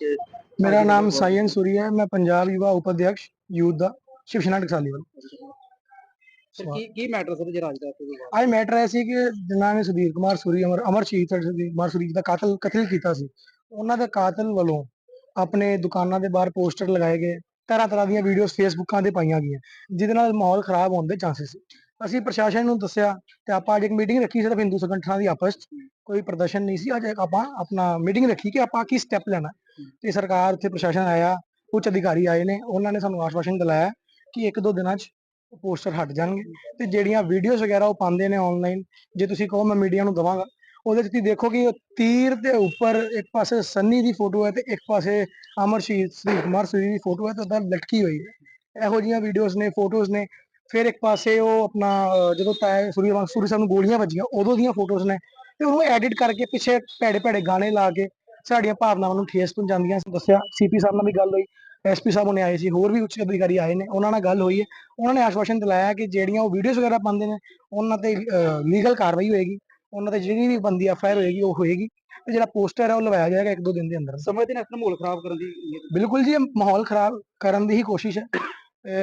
ਵਿੱਚ ਮੇਰਾ ਨਾਮ ਸਾਇਨ ਸੂਰੀ ਹੈ ਮੈਂ ਪੰਜਾਬ ਯੁਵਾ ਉਪਾਧਿਆਕਸ਼ ਯੂਥ ਦਾ ਸ਼ਿਵ ਸੈਨਾ ਟਕਸਾਲੀ ਵੱਲ ਸਰ ਕੀ ਕੀ ਮੈਟਰ ਸਰ ਜਿਹੜਾ ਅੱਜ ਦਾ ਹੋਇਆ? ਅੱਜ ਮੈਟਰ ਇਹ ਸੀ ਕਿ ਜਿਨ੍ਹਾਂ ਨੇ ਸੁਧੀਰ ਕੁਮਾਰ ਸੂਰੀ ਅਮਰ ਅਮਰ ਸ਼ਹੀਦ ਸਰ ਸੁਧੀਰ ਕੁਮਾਰ ਸੂਰੀ ਦਾ ਕਾਤਲ ਕਤਲ ਕੀਤਾ ਸੀ। ਉਹਨਾਂ ਦੇ ਕਾਤਲ ਵੱਲੋਂ ਆਪਣੇ ਦੁਕਾਨਾਂ ਦੇ ਬਾਹਰ ਪੋਸਟਰ ਲਗਾਏ ਗਏ ਤਰ੍ਹਾਂ ਤਰ੍ਹਾਂ ਦੀਆਂ ਵੀਡੀਓਜ਼ ਫੇਸਬੁੱਕਾਂ ਤੇ ਪਾਈਆਂ ਗਈਆਂ ਜਿਹਦੇ ਨਾਲ ਮਾਹੌਲ ਖਰਾਬ ਹੋਣ ਦੇ ਚਾਂਸਸ ਸੀ। ਅਸੀਂ ਪ੍ਰਸ਼ਾਸਨ ਨੂੰ ਦੱਸਿਆ ਤੇ ਆਪਾਂ ਅੱਜ ਇੱਕ ਮੀਟਿੰਗ ਰੱਖੀ ਸਿਰਫ ਹਿੰਦੂ ਸੰਗਠਨਾਂ ਦੀ ਆਪਸ 'ਚ। ਕੋਈ ਪ੍ਰਦਰਸ਼ਨ ਨਹੀਂ ਸੀ। ਅੱਜ ਆਪਾਂ ਆਪਣਾ ਮੀਟਿੰਗ ਰੱਖੀ ਕਿ ਆਪਾਂ ਕੀ ਸਟੈਪ ਲੈਣਾ। ਤੇ ਸਰਕਾਰ ਉੱਥੇ ਪ੍ਰਸ਼ਾਸਨ ਆਇਆ, ਉੱਚ ਅਧਿਕਾਰੀ ਆਏ ਨੇ। ਉਹਨਾਂ ਨੇ ਸਾਨੂੰ ਆਸ਼ਵਾਸਨ ਦਿਲਾਇਆ ਕਿ ਇੱਕ ਦੋ ਦਿਨਾਂ 'ਚ ਪੋਸਟਰ ਹਟ ਜਾਣਗੇ। ਤੇ ਜਿਹੜੀਆਂ ਵੀਡੀਓਜ਼ ਵਗੈਰਾ ਉਹ ਪਾਉਂਦੇ ਨੇ ਆਨਲਾਈਨ ਜੇ ਤੁਸੀਂ ਕਹੋ ਮੈਂ ਮੀਡੀਆ ਨੂੰ ਦਵਾਂਗਾ, ਉਹਦੇ 'ਚ ਤੁਸੀਂ ਦੇਖੋ ਕਿ ਤੀਰ ਦੇ ਉੱਪਰ ਇੱਕ ਪਾਸੇ ਸੰਨੀ ਦੀ ਫੋਟੋ ਹੈ ਤੇ ਇੱਕ ਪਾਸੇ ਅਮਰ ਸ਼ਹੀਦ ਸ੍ਰੀ ਕੁਮਾਰ ਸੂਰੀ ਦੀ ਫੋਟੋ ਹੈ ਤੇ ਉਹਦਾ ਲਟਕੀ ਹੋਈ ਹੈ। ਇਹੋ ਜਿਹੀਆਂ ਵੀਡੀਓਜ਼ ਨੇ ਫੋਟੋਜ਼ ਨੇ। ਫਿਰ ਇੱਕ ਪਾਸੇ ਉਹ ਆਪਣਾ ਜਦੋਂ ਤਾਏ ਸੂਰੀ ਸੂਰੀ ਸਾਹਿਬ ਨੂੰ ਗੋਲੀਆਂ ਵੱਜੀਆਂ ਉਦੋਂ ਦੀਆਂ ਫੋਟੋਜ਼ ਨੇ ਤੇ ਉਹਨੂੰ ਐਡਿਟ ਕਰਕੇ ਪਿੱਛੇ ਭੈੜੇ ਭੈੜੇ ਗਾਣੇ ਲਾ ਕੇ ਸਾਡੀਆਂ ਭਾਵਨਾਵਾਂ ਨੂੰ ਠੇਸ ਪਹੁੰਚਾਉਂਦੀਆਂ ਦੱਸਿਆ ਸੀਪੀ ਸਾਹਿਬ ਨਾਲ ਵੀ ਗੱਲ ਹੋਈ ਐਸਪੀ ਸਾਹਿਬ ਨੇ ਆਏ ਸੀ ਹੋਰ ਵੀ ਉੱਚ ਅਧਿਕਾਰੀ ਆਏ ਨੇ ਉਹਨਾਂ ਨਾਲ ਗੱਲ ਹੋਈ ਹੈ ਉਹਨਾਂ ਨੇ ਆਸ਼ਵਾਸਨ ਦਿਲਾਇਆ ਕਿ ਜਿਹੜੀਆਂ ਉਹ ਵੀਡੀਓਜ਼ ਵਗੈਰਾ ਪਾਉਂਦੇ ਨੇ ਉਹਨਾਂ ਤੇ ਲੀਗਲ ਕਾਰਵਾਈ ਹੋਏਗੀ ਉਹਨਾਂ ਤੇ ਜਿਹੜੀ ਵੀ ਬੰਦੀ ਐਫਆਈਆਰ ਹੋਏਗੀ ਉਹ ਹੋਏਗੀ ਤੇ ਜਿਹੜਾ ਪੋਸਟਰ ਹੈ ਉਹ ਲਵਾਇਆ ਜਾਏਗਾ ਇੱਕ ਦੋ ਦਿਨ ਦੇ ਅੰਦਰ। ਸਮੇਂ ਦੇ ਨਾਲ ਇਸ ਨੂੰ ਮਾਹੌਲ ਖਰਾਬ ਕਰਨ ਦੀ ਬਿਲਕੁਲ ਜੀ ਮਾਹੌਲ ਖਰਾਬ ਕਰਨ ਦੀ ਹੀ ਕੋਸ਼ਿਸ਼ ਹੈ।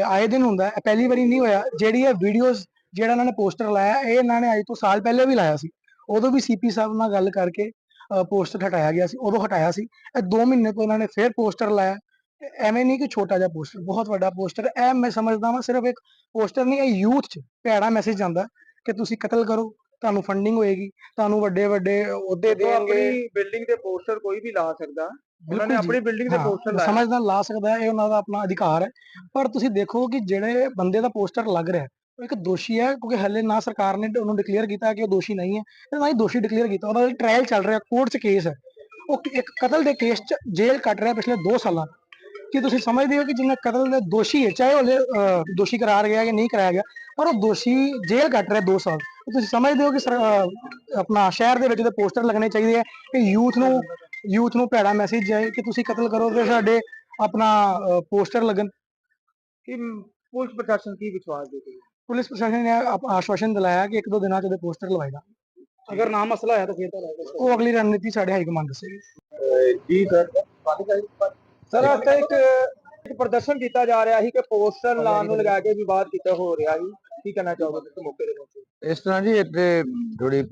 ਆਏ ਦਿਨ ਹੁੰਦਾ ਹੈ ਪਹਿਲੀ ਵਾਰੀ ਨਹੀਂ ਹੋਇਆ। ਜਿਹੜੀ ਇਹ ਵੀਡੀਓਜ਼ ਜਿਹੜਾ ਇਹਨਾਂ ਨੇ ਪੋਸਟਰ ਲਾਇਆ ਇਹ ਇਹਨਾਂ ਨੇ ਅੱਜ ਤੋਂ ਸਾਲ ਪਹਿਲੇ ਵੀ ਲਾਇਆ ਸੀ। ਉਦੋਂ ਵੀ ਸੀਪੀ ਸਾਹਿਬ ਨਾਲ ਗੱਲ ਕਰਕੇ ਪੋਸਟਰ ਹਟਾਇਆ ਗਿਆ ਸੀ ਉਦੋਂ ਹਟਾਇਆ ਸੀ। ਇਹ 2 ਮਹੀਨੇ ਤੋਂ ਇਹਨਾਂ ਨੇ ਫੇਰ ਪੋਸਟਰ ਲਾਇਆ। ਐਵੇਂ ਨਹੀਂ ਕਿ ਛੋਟਾ ਜਿਹਾ ਪੋਸਟਰ ਬਹੁਤ ਵੱਡਾ ਪੋਸਟਰ ਇਹ ਮੈਂ ਸਮਝਦਾ ਹਾਂ ਸਿਰਫ ਇੱਕ ਪੋਸਟਰ ਨਹੀਂ ਇਹ ਯੂਥ 'ਚ ਭੈੜਾ ਮੈਸੇਜ ਜਾਂਦਾ ਕਿ ਤੁਸੀਂ ਕਤਲ ਕਰੋ ਤੁਹਾਨੂੰ ਫੰਡਿੰਗ ਹੋਏਗੀ ਤੁਹਾਨੂੰ ਵੱਡੇ ਵੱਡੇ ਅਹੁਦੇ ਦੇਣਗੇ। ਆਪਣੀ ਬਿਲਡਿੰਗ ਦੇ ਪੋਸਟਰ ਕੋਈ ਵੀ ਲਾ ਸਕਦਾ। ਉਹਨਾਂ ਨੇ। ਆਪਣੀ ਬਿਲਡਿੰਗ ਦੇ ਹਾਂ, ਪੋਸਟਰ ਲਾਇਆ ਸਮਝਦਾ ਲਾ ਸਕਦਾ ਇਹ ਉਹਨਾਂ ਦਾ ਆਪਣਾ ਅਧਿਕਾਰ ਹੈ। ਪਰ ਤੁਸੀਂ ਦੇਖੋ ਕਿ ਜਿਹੜੇ ਬੰਦੇ ਦਾ ਪੋਸਟਰ ਲੱਗ ਰਿਹਾ ਉਹ ਇੱਕ ਦੋਸ਼ੀ ਹੈ ਕਿਉਂਕਿ ਹਲੇ ਨਾ ਸਰਕਾਰ ਨੇ ਉਹਨੂੰ ਡਿਕਲੇਅਰ ਕੀਤਾ ਕਿ ਉਹ ਦੋਸ਼ੀ ਨਹੀਂ ਹੈ ਤੇ ਨਾ ਹੀ ਦੋਸ਼ੀ ਡਿਕਲੇਅਰ ਕੀਤਾ। ਉਹਦਾ ਟ੍ਰਾਇਲ ਚੱਲ ਰਿਹਾ ਕੋਰਟ 'ਚ ਕੇਸ ਹੈ। ਉਹ ਇੱਕ ਕਤਲ ਦੇ ਕੇਸ 'ਚ ਜੇਲ੍ਹ ਕੱਟ ਰਿਹਾ ਪਿਛਲੇ 2 ਸਾਲਾਂ। ਕੀ ਤੁਸੀਂ ਸਮਝਦੇ ਹੋ ਕਿ ਜਿੰਨਾ ਕਤਲ ਦੇ ਦੋਸ਼ੀ ਹੈ ਚਾਹੇ ਉਹ ਦੋਸ਼ੀ ਕਰਾਰ ਗਿਆ ਕਿ ਨਹੀਂ ਕਰਾਇਆ ਗਿਆ ਪਰ ਉਹ ਦੋਸ਼ੀ ਜੇਲ੍ਹ ਕੱਟ ਰਿਹਾ 2 ਸਾਲ। ਤੇ ਤੁਸੀਂ ਸਮਝਦੇ ਹੋ ਕਿ ਆਪਣਾ ਸ਼ਹਿਰ ਦੇ ਵਿੱਚ ਦੇ ਪੋਸਟਰ ਲੱਗਣੇ ਚਾਹੀਦੇ ਆ ਕਿ ਯੂਥ ਨੂੰ ਯੂਥ ਨੂੰ ਭੈੜਾ ਮੈਸੇਜ ਜਾਏ ਕਿ ਤੁਸੀਂ ਕਤਲ ਕਰੋ ਤੇ ਸਾਡੇ ਆਪਣਾ ਪੋਸਟਰ ਲੱਗਣ। ਕਿ ਪੁਲਿਸ ਪ੍ਰਸ਼ਾਸਨ ਕੀ ਵਿਸ਼ਵਾਸ ਦੇ ਕੇ ਪੁਲਿਸ ਪ੍ਰਸ਼ਾਸਨ ਨੇ ਆਸ਼ਵਾਸਨ ਦਿਲਾਇਆ ਕਿ ਇੱਕ ਦੋ ਦਿਨਾਂ ਚ ਉਹਦੇ ਪੋਸਟਰ ਲਵਾਏਗਾ। ਅਗਰ ਨਾ ਮਸਲਾ ਹੋਇਆ ਤਾਂ ਫਿਰ ਤਾਂ ਉਹ ਅਗਲੀ ਰਣਨੀਤੀ ਸਾਡੇ ਹਾਈ ਕਮਾਂਡ ਦੱਸੇਗੀ। ਜੀ ਸਰ ਸਰ ਇੱਥੇ ਇੱਕ ਇੱਕ ਪ੍ਰਦਰਸ਼ਨ ਕੀਤਾ ਜਾ ਰਿਹਾ ਸੀ ਕਿ ਪੋਸਟਰ ਲਾਉਣ ਨੂੰ ਲਗਾ ਕੇ ਵਿਵਾਦ ਕੀਤਾ ਹੋ ਰਿਹਾ ਸੀ। ਕੀ ਕਹਿਣਾ ਚਾਹੋਗੇ ਇਸ ਮੌਕੇ ਦੇ ਵਿੱਚ? ਇਸ ਤਰ੍ਹਾਂ ਜੀ ਇੱਥੇ ਜਿਹੜੀ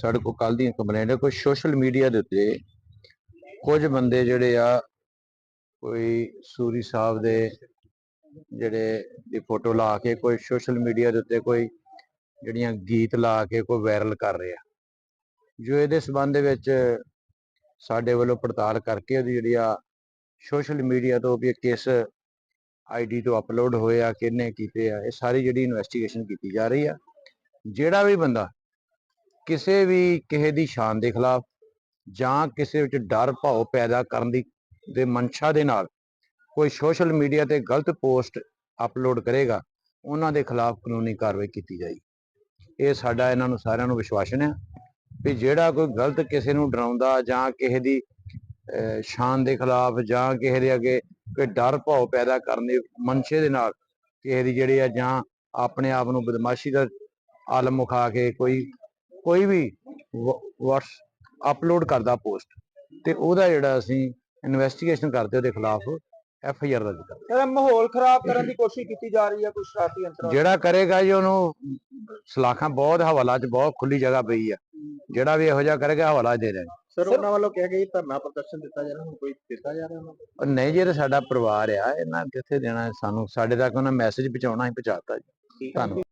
ਸਾਡੇ ਕੋਲ ਕੱਲ ਦੀ ਕੰਪਲੇਂਟ ਹੈ ਕੋਈ ਸੋਸ਼ਲ ਮੀਡੀਆ ਦੇ ਉੱਤੇ ਕੁਝ ਬੰਦੇ ਜਿਹੜੇ ਆ, ਕੋਈ ਸੂਰੀ ਸਾਹਿਬ ਦੇ ਜਿਹੜੇ ਦੀ ਫੋਟੋ ਲਾ ਕੇ, ਕੋਈ ਸੋਸ਼ਲ ਮੀਡੀਆ ਦੇ ਉੱਤੇ ਕੋਈ ਜਿਹੜੀਆਂ ਗੀਤ ਲਾ ਕੇ, ਕੋਈ ਵਾਇਰਲ ਕਰ ਰਿਹਾ। ਜੋ ਇਹਦੇ ਸਬੰਧ ਦੇ ਵਿੱਚ ਸਾਡੇ ਵੱਲੋਂ ਪੜਤਾਲ ਕਰਕੇ ਉਹਦੀ ਜਿਹੜੀ ਆ ਸੋਸ਼ਲ ਮੀਡੀਆ ਤੋਂ ਵੀ ਇਹ ਕਿਸ ਆਈਡੀ ਤੋਂ ਅਪਲੋਡ ਹੋਏ ਆ, ਕਿਹਨੇ ਕੀਤੇ ਆ, ਇਹ ਸਾਰੀ ਜਿਹੜੀ ਇਨਵੈਸਟੀਗੇਸ਼ਨ ਕੀਤੀ ਜਾ ਰਹੀ ਆ। ਜਿਹੜਾ ਵੀ ਬੰਦਾ ਕਿਸੇ ਵੀ ਕਿਸੇ ਦੀ ਸ਼ਾਨ ਦੇ ਖਿਲਾਫ ਜਾਂ ਕਿਸੇ ਵਿੱਚ ਡਰ ਭਾਵ ਪੈਦਾ ਕਰਨ ਦੀ, ਦੇ ਮਨਸ਼ਾ ਦੇ ਨਾਲ ਕੋਈ ਸੋਸ਼ਲ ਮੀਡੀਆ ਤੇ ਗਲਤ ਪੋਸਟ ਅਪਲੋਡ ਕਰੇਗਾ, ਉਹਨਾਂ ਦੇ ਖਿਲਾਫ ਕਾਨੂੰਨੀ ਕਾਰਵਾਈ ਕੀਤੀ ਜਾਏਗੀ। ਇਹ ਸਾਡਾ ਇਹਨਾਂ ਨੂੰ ਸਾਰਿਆਂ ਨੂੰ ਵਿਸ਼ਵਾਸਨ ਹੈ ਵੀ ਜਿਹੜਾ ਕੋਈ ਗਲਤ ਕਿਸੇ ਨੂੰ ਡਰਾਉਂਦਾ ਜਾਂ ਕਿਸੇ ਦੀ ਸ਼ਾਨ ਦੇ ਖਿਲਾਫ ਜਾਂ ਕਿਸੇ ਦੇ ਅੱਗੇ ਕੋਈ ਡਰ ਭਾਵ ਪੈਦਾ ਕਰਨ ਦੇ ਮਨਸ਼ੇ ਦੇ ਨਾਲ ਕਿਸੇ ਦੀ ਜਿਹੜੀ ਆ ਜਾਂ ਆਪਣੇ ਆਪ ਨੂੰ ਬਦਮਾਸ਼ੀ ਦਾ ਆਲਮ ਮੁਖਾ ਕੇ ਕੋਈ ਕੋਈ ਵੀ ਵਟਸ ਅਪਲੋਡ ਕਰਦਾ ਪੋਸਟ ਤੇ ਉਹਦਾ ਜਿਹੜਾ ਅਸੀਂ ਇਨਵੈਸਟੀਗੇਸ਼ਨ ਕਰਦੇ ਉਹਦੇ ਖਿਲਾਫ ਐਫ ਆਈ ਆਰ ਦਰਜ ਕਰਦੇ ਇਹਦਾ ਮਾਹੌਲ ਖਰਾਬ ਕਰਨ ਦੀ ਕੋਸ਼ਿਸ਼ ਕੀਤੀ ਜਾ ਰਹੀ ਹੈ ਕੁਝ ਸ਼ਰਾਰਤੀ ਅੰਤਰਾਂ ਜਿਹੜਾ ਕਰੇਗਾ ਜੀ ਉਹਨੂੰ ਸਲਾਖਾਂ ਬਹੁਤ ਹਵਾਲਾ 'ਚ ਬਹੁਤ ਖੁੱਲੀ ਜਗ੍ਹਾ ਪਈ ਆ। ਜਿਹੜਾ ਵੀ ਇਹੋ ਜਿਹਾ ਕਰੇਗਾ ਹਵਾਲਾ ਦੇ ਦੇਣ ਸਰ ਉਹਨਾਂ ਵੱਲੋਂ ਕਿਹਾ ਗਿਆ ਧਰਨਾ ਪ੍ਰਦਰਸ਼ਨ ਦਿੱਤਾ ਜਾ ਰਿਹਾ ਹੁਣ ਕੋਈ ਦਿੱਤਾ ਜਾ ਰਿਹਾ ਉਹਨਾਂ ਨੂੰ? ਨਹੀਂ ਜੀ ਇਹ ਤਾਂ ਸਾਡਾ ਪਰਿਵਾਰ ਆ ਇਹਨਾਂ ਕਿੱਥੇ ਦੇਣਾ ਸਾਨੂੰ? ਸਾਡੇ ਤੱਕ ਉਹਨਾਂ ਮੈਸੇਜ ਪਹੁੰਚਾਉਣਾ ਹੀ ਪਹੁੰਚਾਤਾ ਜੀ। ਧੰਨਵਾਦ।